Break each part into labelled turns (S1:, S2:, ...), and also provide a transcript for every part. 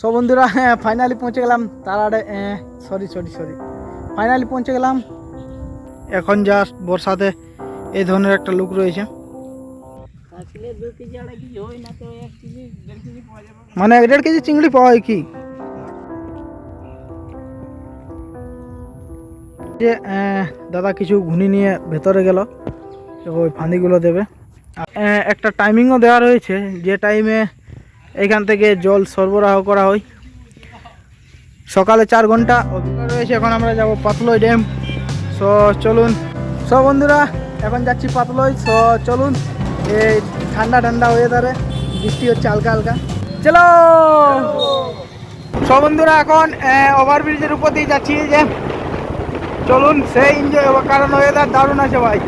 S1: সব বন্ধুরা হ্যাঁ ফাইনালি পৌঁছে গেলাম। তারাড়ে সরি সরি সরি ফাইনালি পৌঁছে গেলাম। এখন জাস্ট বর্ষাতে এই ধরনের একটা লুক রয়েছে।
S2: হয়
S1: মানে এক দেড় কেজি চিংড়ি পাওয়া যায় কি? যে দাদা কিছু ঘুনি নিয়ে ভেতরে গেল ওই ফাঁদিগুলো দেবে। একটা টাইমিংও দেওয়া রয়েছে। যে টাইমে এইখান থেকে জল সরবরাহ করা হয়। সকালে চার ঘণ্টা রয়েছে, এখন আমরা যাব পাতলই ড্যাম। সো চলুন। সব বন্ধুরা, এখন যাচ্ছি পাতলই সো চলুন, এই ঠান্ডা ঠান্ডা হয়ে ওয়েদারে বৃষ্টি হচ্ছে হালকা হালকা। চলো! সব বন্ধুরা, এখন ওভারব্রিজের উপর দিয়ে যাচ্ছি যে। চলুন, সেই এনজয় কারণ ওয়েদার দারুণ আছে ভাই।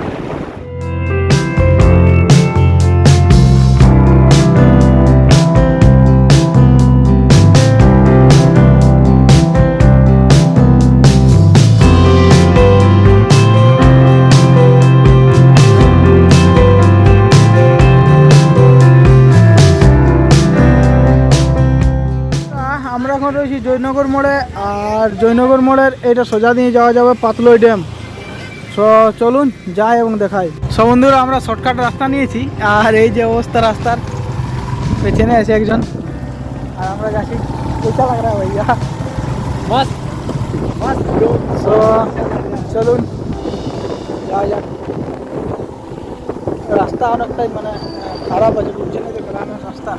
S1: মোড়ে আর জয়নগর মোড়ের এইটা সোজা দিয়ে যাওয়া যাবে পাতলই ড্যাম। সো চলুন যাই এবং দেখাই। সমুদ্র বন্ধুরা আমরা শর্টকাট রাস্তা নিয়েছি আর এই যে অবস্থা রাস্তার পেছনে আছে একজন। আর আমরা যাচ্ছি ভাইয়া।
S2: বাস।
S1: বাস। সো চলুন যাওয়া যাক। রাস্তা অনেকটাই মানে খারাপ আছে বুঝছেন যে গ্রামের রাস্তা।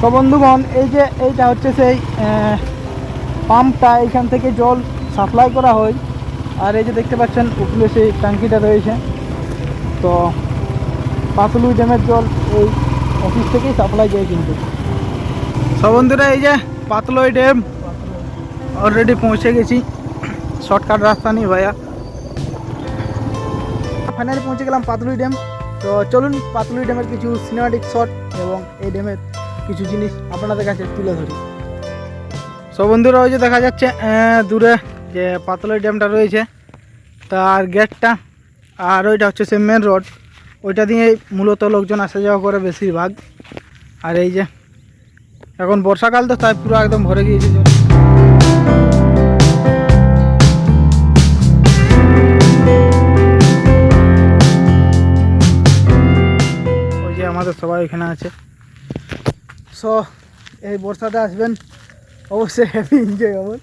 S1: তো বন্ধুগণ এই যে এইটা হচ্ছে সেই পাম্পটা এখান থেকে জল সাপ্লাই করা হয়। আর এই যে দেখতে পাচ্ছেন, উপরে সেই ট্যাঙ্কিটা রয়েছে। তো পাতলু ড্যামের জল এই অফিস থেকেই সাপ্লাই যায় কিন্তু। সব বন্ধুরা, এই যে পাতলই ড্যাম অলরেডি পৌঁছে গেছি। শর্টকাট রাস্তা নেই ভাইয়া। ফাইনালি পৌঁছে গেলাম পাতলুই ড্যাম। তো চলুন পাতলুই ড্যামের কিছু সিনেমাটিক শট এবং এই ড্যামের কিছু জিনিস আপনাদের কাছে তুলে ধরি। সব বন্ধুরা, ওই যে দেখা যাচ্ছে দূরে যে পাতলের ড্যামটা রয়েছে, তার গেটটা আর ওইটা হচ্ছে সে মেন রোড ওইটা দিয়েই মূলত লোকজন আসা যাওয়া করে বেশিরভাগ। আর এই যে, এখন বর্ষাকাল তো, তাই পুরো একদম ভরে গিয়েছে ওই যে আমাদের সবাই এখানে আছে। সো, এই বর্ষাতে আসবেন, অবশ্যই হ্যাপি এনজয় হবে।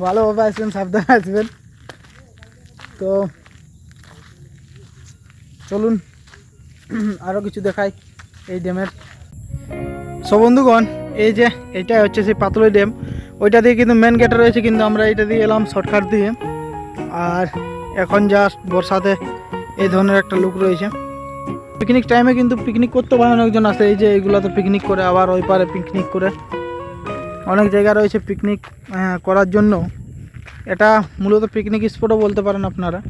S1: ভালোভাবে আসবেন, সাবধানে আসবেন। তো, চলুন আরও কিছু দেখাই এই ড্যামের। সো, বন্ধুগণ, এই যে, এটাই হচ্ছে সেই পাতলই ড্যাম। ওইটা দিয়ে কিন্তু মেন গেটে রয়েছে, কিন্তু আমরা এটা দিয়ে এলাম শর্টকাট দিয়ে। আর এখন জাস্ট বর্ষাতে এই ধরনের একটা লুক রয়েছে। পিকনিক টাইমে কিন্তু পিকনিক করতে পারে, অনেকজন আসে এই যে এইগুলোতে পিকনিক করে, আবার ওই পারে পিকনিক করে। অনেক জায়গা রয়েছে পিকনিক করার জন্য। এটা মূলত পিকনিক স্পটও বলতে পারেন আপনারা।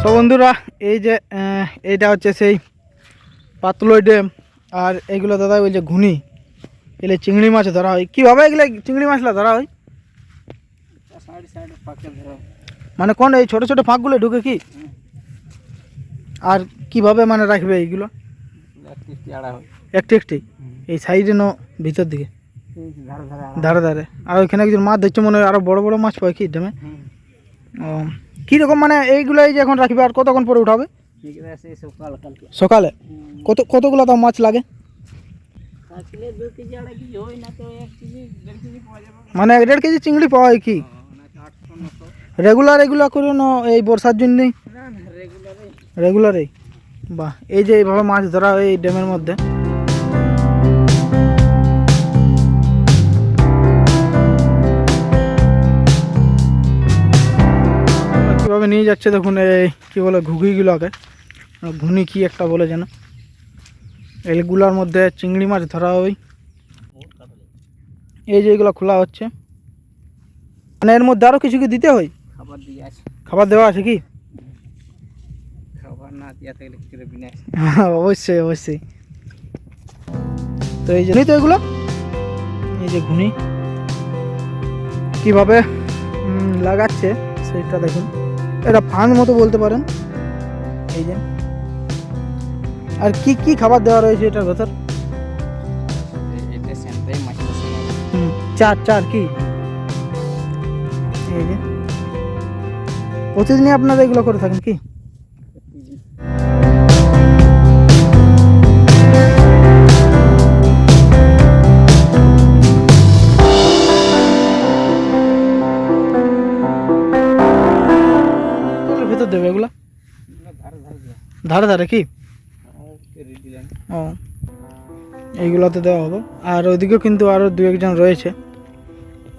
S1: সো বন্ধুরা, এই যে এইটা হচ্ছে সেই পাতলই ড্যাম আর এইগুলো দাদা বলছে ঘুনি। এগুলো চিংড়ি মাছ ধরা হয়। কীভাবে এগুলো চিংড়ি মাছলা ধরা হয়? মানে কোন এই ছোটো ছোটো ফাঁকগুলো ঢুকে কি? আর কীভাবে মানে রাখবে এইগুলো? একটি একটি এই সাইডে ন ভিতর দিকে?
S2: ধারে ধারে
S1: আর ওইখানে একজন মাছ ধরছে মনে হয় আরও বড় বড় মাছ পায় কি
S2: হুম।
S1: ও কীরকম মানে এইগুলো এই যে এখন রাখবে আর কতক্ষণ পরে উঠাবে?
S2: সকাল
S1: কত কতগুলো তাও মাছ লাগে? মানে এক দেড় কেজি চিংড়ি পাওয়া যায় কি?
S2: আটশো নশো।
S1: রেগুলার এগুলো করে না এই বর্ষার জন্যই রেগুলারেই বাহ এই যে এইভাবে মাছ ধরা হয় এই ড্যামের মধ্যে। কীভাবে নিয়ে যাচ্ছে দেখুন এই কী বলে ঘুগিগুলোকে ঘুনি কি একটা বলে যেন। এইগুলোর মধ্যে চিংড়ি মাছ ধরা হয়। এই যে এগুলো খোলা হচ্ছে। মানে এর মধ্যে আরও কিছু কি দিতে হয়?
S2: খাবার দিয়ে আছে।
S1: খাবার দেওয়া আছে কি?
S2: খাবার না দিয়া থাকলে
S1: হ্যাঁ, অবশ্যই অবশ্যই। তো এই যে তো এগুলো? এই যে ঘুনি। কীভাবে লাগাচ্ছে সেইটা দেখুন। এটা ফান মতো বলতে পারেন। এই যে। আর কি কি খাবার দেওয়া রয়েছে এটার ভেতর? চার চার কি? প্রতিদিনই আপনারা এগুলো করে থাকেন কি? ভেতর দেবে এগুলো?
S2: ধারে ধারে
S1: কি? ও। এইগুলোতে দেওয়া হবে। আর ওইদিকেও কিন্তু আরও দু একজন রয়েছে।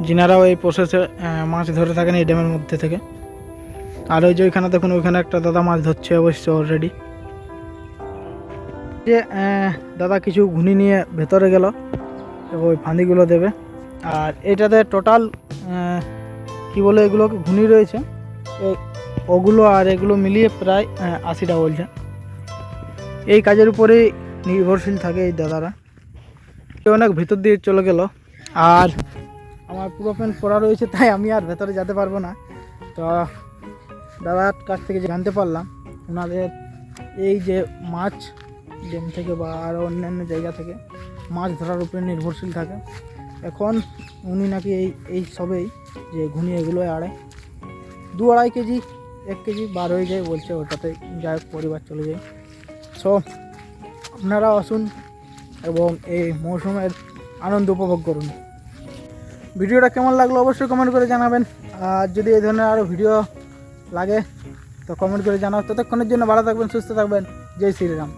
S1: যিনারাও এই প্রসেসে মাছ ধরে থাকেন এই ড্যামের মধ্যে থেকে। আর ওই যে ওইখানে দেখুন, ওইখানে একটা দাদা মাছ ধরছে অবশ্য অলরেডি যে দাদা কিছু ঘুনি নিয়ে ভেতরে গেল ওই ফাঁদিগুলো দেবে। আর এটাতে টোটাল কি বলে এগুলো ঘুনি রয়েছে। ওগুলো আর এগুলো মিলিয়ে প্রায় আশিটা বলছে। এই কাজের উপরেই নির্ভরশীল থাকে এই দাদারা। অনেক ভিতর দিয়ে চলে গেল। আর আমার পুরো প্যান্ট পরা রয়েছে, তাই আমি আর ভেতরে যেতে পারব না। তো দাদার কাছ থেকে জানতে পারলাম, ওনাদের এই যে মাছ ডেম থেকে বা আরও অন্যান্য জায়গা থেকে মাছ ধরার উপরে নির্ভরশীল থাকে। এখন উনি নাকি এই এই সবেই যে ঘুনি এগুলো আড়াই দু আড়াই কেজি, এক কেজি বার হয়ে যায় বলছে, ওটাতে যাই পরিবার চলে যায়। সো আপনারা আসুন এবং এই মৌসুমের আনন্দ উপভোগ করুন। ভিডিওটা কেমন লাগল অবশ্যই কমেন্ট করে জানাবেন। আর যদি এই ধরনের আরও ভিডিও লাগে, তো কমেন্ট করে জানাও। ততক্ষণের জন্য ভালো থাকবেন, সুস্থ থাকবেন। জয় শ্রীরাম।